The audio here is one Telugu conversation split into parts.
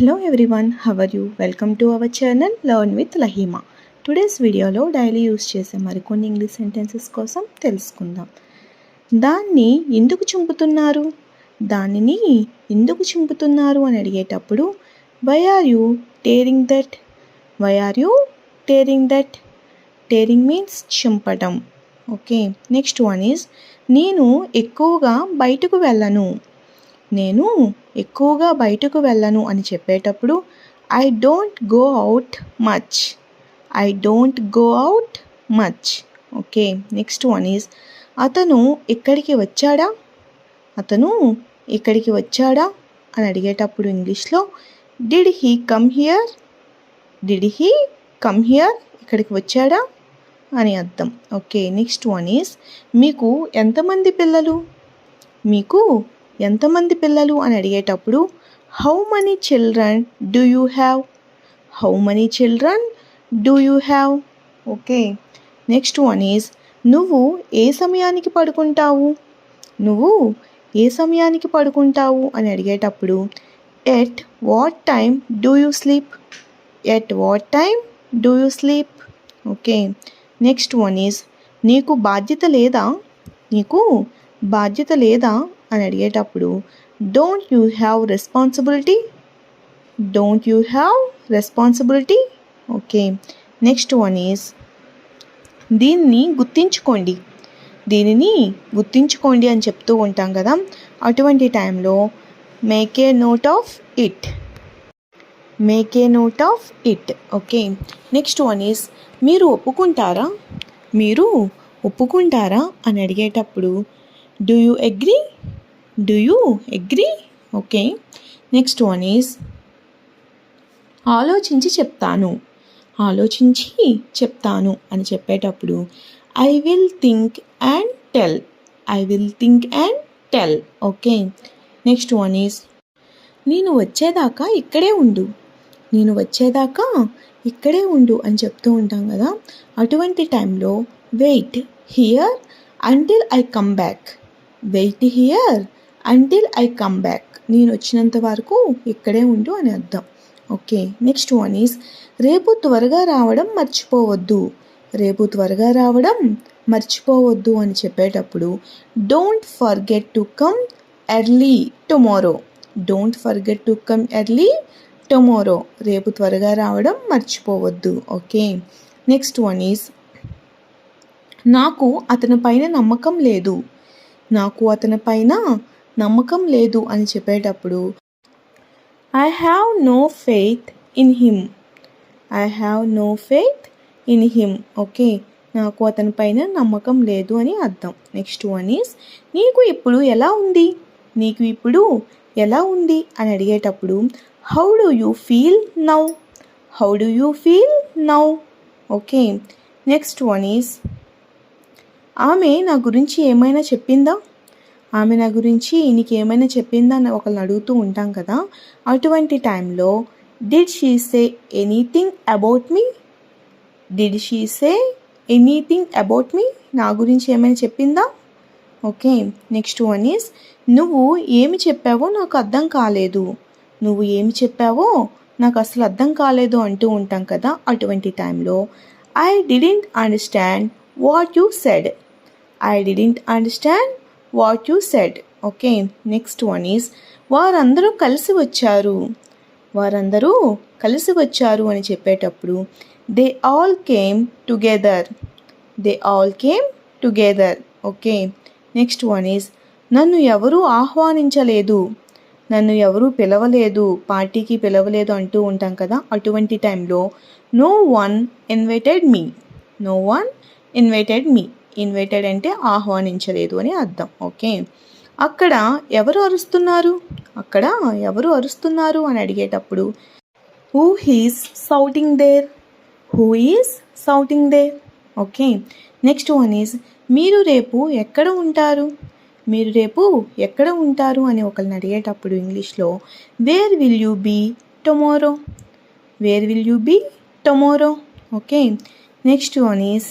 Hello everyone how are you welcome to our channel learn with Lahima today's వీడియోలో డైలీ యూస్ చేసే మరికొన్ని ఇంగ్లీష్ సెంటెన్సెస్ కోసం తెలుసుకుందాం. దాన్ని ఎందుకు చింపుతున్నారు? దానిని ఎందుకు చింపుతున్నారు అని అడిగేటప్పుడు why are you tearing that why are you tearing that tearing means చింపటం. Okay next one is నేను ఎక్కువగా బయటకు వెళ్ళను. నేను ఎక్కువగా బయటకు వెళ్ళను అని చెప్పేటప్పుడు I don't go out much. I don't go out much. Okay next one is అతను ఇక్కడికి వచ్చాడా? అతను ఇక్కడికి వచ్చాడా? అని అడిగేటప్పుడు ఇంగ్లీష్లో did he come here did he come here ఇక్కడికి వచ్చాడా? అని అర్థం. ఓకే నెక్స్ట్ వన్ ఈజ్ మీకు ఎంతమంది పిల్లలు? మీకు ఎంతమంది పిల్లలు అని అడిగేటప్పుడు how many children do you have how many children do you have okay. Next one is నువ్వు ఏ సమయానికి పడుకుంటావు? నువ్వు ఏ సమయానికి పడుకుంటావు? అని అడిగేటప్పుడు at what time do you sleep at what time do you sleep okay. Next one is నీకు బాధ్యత లేదా? నీకు బాధ్యత లేదా అని అడిగేటప్పుడు don't you have responsibility don't you have responsibility okay next one is దీన్ని గుర్తించుకోండి. దీనిని గుర్తించుకోండి అని చెప్తూ ఉంటాం కదా అటువంటి టైంలో make a note of it make a note of it okay next one is మీరు ఒప్పుకుంటారా? మీరు ఒప్పుకుంటారా? అని అడిగేటప్పుడు do you agree Do you agree? Okay next one is ఆలోచించి చెప్తాను. ఆలోచించి చెప్తాను అని చెప్పేటప్పుడు I will think and tell I will think and tell okay next one is నేను వచ్చేదాకా ఇక్కడే ఉండు. నేను వచ్చేదాకా ఇక్కడే ఉండు అని చెప్తూ ఉంటాం కదా. అటువంటి టైంలో wait here until I come back wait here until I come back నేను వచ్చినంత వరకు ఇక్కడే ఉండు అని అర్థం. ఓకే నెక్స్ట్ వన్ ఈస్ రేపు త్వరగా రావడం మర్చిపోవద్దు. రేపు త్వరగా రావడం మర్చిపోవద్దు అని చెప్పేటప్పుడు don't forget to come early tomorrow don't forget to come early tomorrow రేపు త్వరగా రావడం మర్చిపోవద్దు. ఓకే నెక్స్ట్ వన్ ఈస్ నాకు అతని పైన నమ్మకం లేదు. నాకు అతని పైన నమ్మకం లేదు అని చెప్పేటప్పుడు I have no faith in him I have no faith in him okay నాకు అతని పైన నమ్మకం లేదు అని అర్థం. నెక్స్ట్ వన్ ఈస్ నీకు ఇప్పుడు ఎలా ఉంది? నీకు ఇప్పుడు ఎలా ఉంది? అని అడిగేటప్పుడు how do you feel now how do you feel now okay next one is ఆమె నా గురించి ఏమైనా చెప్పిందా? ఆమె నా గురించి నీకు ఏమైనా చెప్పిందా అని అడుగుతూ ఉంటాం కదా అటువంటి టైంలో did she say anything about me did she say anything about me నా గురించి ఏమైనా చెప్పిందా? ఓకే నెక్స్ట్ వన్ ఈస్ నువ్వు ఏమి చెప్పావో నాకు అర్థం కాలేదు. నువ్వు ఏమి చెప్పావో నాకు అసలు అర్థం కాలేదు అంటూ ఉంటాం కదా అటువంటి టైంలో I didn't understand what you said I didn't understand what you said okay next one is వారందరూ కలిసి వచ్చారు. వారందరూ కలిసి వచ్చారు అని చెప్పేటప్పుడు they all came together they all came together okay next one is నన్ను ఎవరూ ఆహ్వానించలేదు. నన్ను ఎవరూ పిలవలేదు. పార్టీకి పిలవలేదు అంటూ ఉంటాం కదా అటువంటి టైంలో no one invited me no one invited me invited అంటే ఆహ్వానించలేదు అని అర్థం. ఓకే? అక్కడ ఎవరు అరుస్తున్నారు? అక్కడ ఎవరు అరుస్తున్నారు అని అడిగేటప్పుడు who is shouting there who is shouting there okay? Next one is మీరు రేపు ఎక్కడ ఉంటారు? మీరు రేపు ఎక్కడ ఉంటారు? అని ఒకరిని అడిగేటప్పుడు ఇంగ్లీష్లో where will you be tomorrow where will you be tomorrow okay? Next one is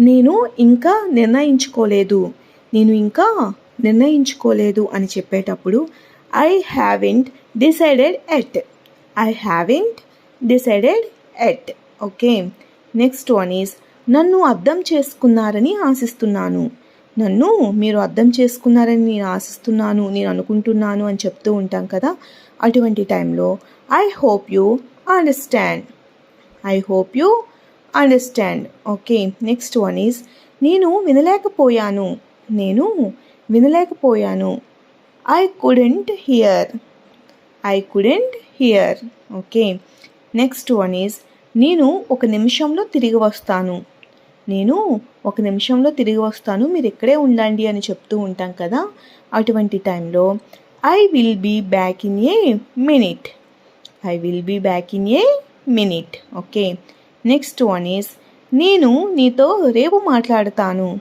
నేను ఇంకా నిర్ణయించుకోలేదు. నేను ఇంకా నిర్ణయించుకోలేదు అని చెప్పేటప్పుడు I haven't decided yet I haven't decided yet okay next one is నన్ను అర్థం చేసుకున్నారని ఆశిస్తున్నాను. నన్ను మీరు అర్థం చేసుకున్నారని నేను ఆశిస్తున్నాను నేను అనుకుంటున్నాను అని చెప్తూ ఉంటాం కదా అటువంటి టైంలో I hope you understand I hope you understand okay next one is నేను వినలేకపోయాను. నేను వినలేకపోయాను. I couldn't hear I couldn't hear okay next one is నేను ఒక నిమిషంలో తిరిగి వస్తాను. నేను ఒక నిమిషంలో తిరిగి వస్తాను. మీరు ఇక్కడే ఉండండి అని చెప్తూ ఉంటాం కదా అటువంటి టైంలో I will be back in a minute I will be back in a minute okay next one is నేను నీతో రేపు మాట్లాడతాను.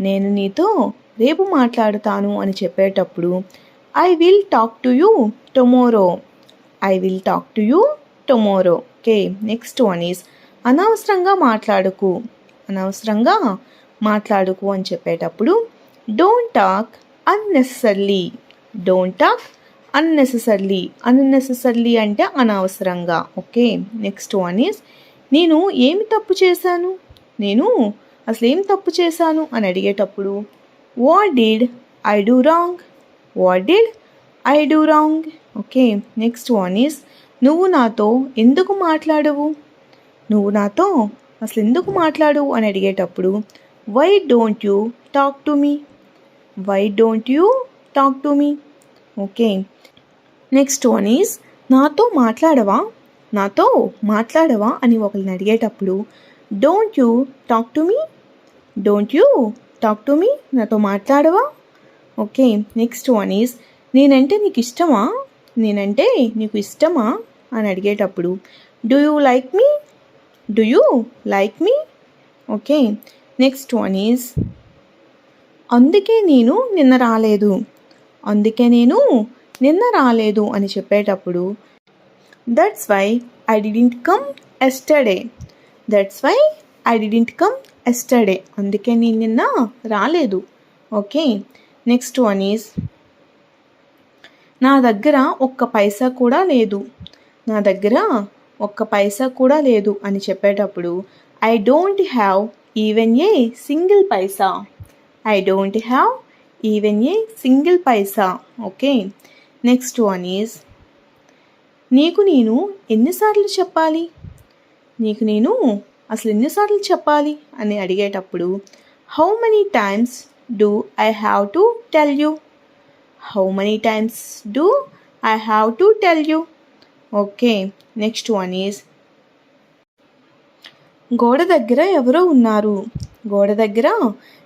నేను నీతో రేపు మాట్లాడతాను అని చెప్పేటప్పుడు I will talk to you tomorrow I will talk to you tomorrow okay next one is అనవసరంగా మాట్లాడుకు. అనవసరంగా మాట్లాడుకు అని చెప్పేటప్పుడు don't talk unnecessarily don't talk unnecessarily unnecessarily అంటే అనవసరంగా. ఓకే నెక్స్ట్ వన్ ఈస్ నేను ఏమి తప్పు చేశాను? నేను అసలు ఏం తప్పు చేశాను? అని అడిగేటప్పుడు what did I do wrong what did I do wrong okay next one is నువ్వు నాతో ఎందుకు మాట్లాడవు? నువ్వు నాతో అసలు ఎందుకు మాట్లాడవు? అని అడిగేటప్పుడు why don't you talk to me why don't you talk to me okay next one is నాతో మాట్లాడవా? నాతో మాట్లాడవా అని ఒకరిని అడిగేటప్పుడు don't you talk to me don't you talk to me నాతో మాట్లాడవా? ఓకే నెక్స్ట్ వన్ ఈజ్ నేనంటే నీకు ఇష్టమా? నేనంటే నీకు ఇష్టమా? అని అడిగేటప్పుడు do you like me do you like me okay next one is అందుకే నేను నిన్న రాలేదు. అందుకే నేను నిన్న రాలేదు అని చెప్పేటప్పుడు that's why I didn't come yesterday that's why I didn't come yesterday అందుకే నేను నిన్న రాలేదు. ఓకే నెక్స్ట్ వన్ ఈజ్ నా దగ్గర ఒక్క పైసా కూడా లేదు. నా దగ్గర ఒక్క పైసా కూడా లేదు అని చెప్పేటప్పుడు I don't have even a single paisa. I don't have even a single paisa. Okay next one is నీకు నేను ఎన్నిసార్లు చెప్పాలి? నీకు నేను అసలు ఎన్నిసార్లు చెప్పాలి? అని అడిగేటప్పుడు how many times do I have to tell you how many times do I have to tell you okay next one is గోడ దగ్గర ఎవరో ఉన్నారు. గోడ దగ్గర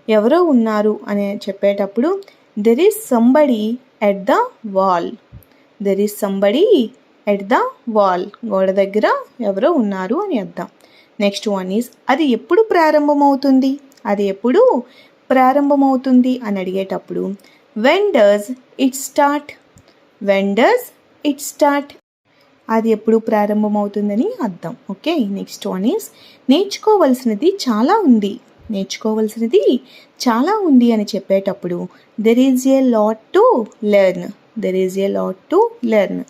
ఎవరో ఉన్నారు. అని చెప్పేటప్పుడు there is somebody at the wall there is somebody at the wall గోడ దగ్గర ఎవరో ఉన్నారు అని అర్థం. నెక్స్ట్ వన్ ఈజ్ అది ఎప్పుడు ప్రారంభమవుతుంది? అది ఎప్పుడు ప్రారంభమవుతుంది అని అడిగేటప్పుడు when does it start when does it start అది ఎప్పుడు ప్రారంభమవుతుందని అర్థం. ఓకే నెక్స్ట్ వన్ ఈస్ నేర్చుకోవలసినది చాలా ఉంది. నేర్చుకోవలసినది చాలా ఉంది అని చెప్పేటప్పుడు there is a lot to learn there is a lot to learn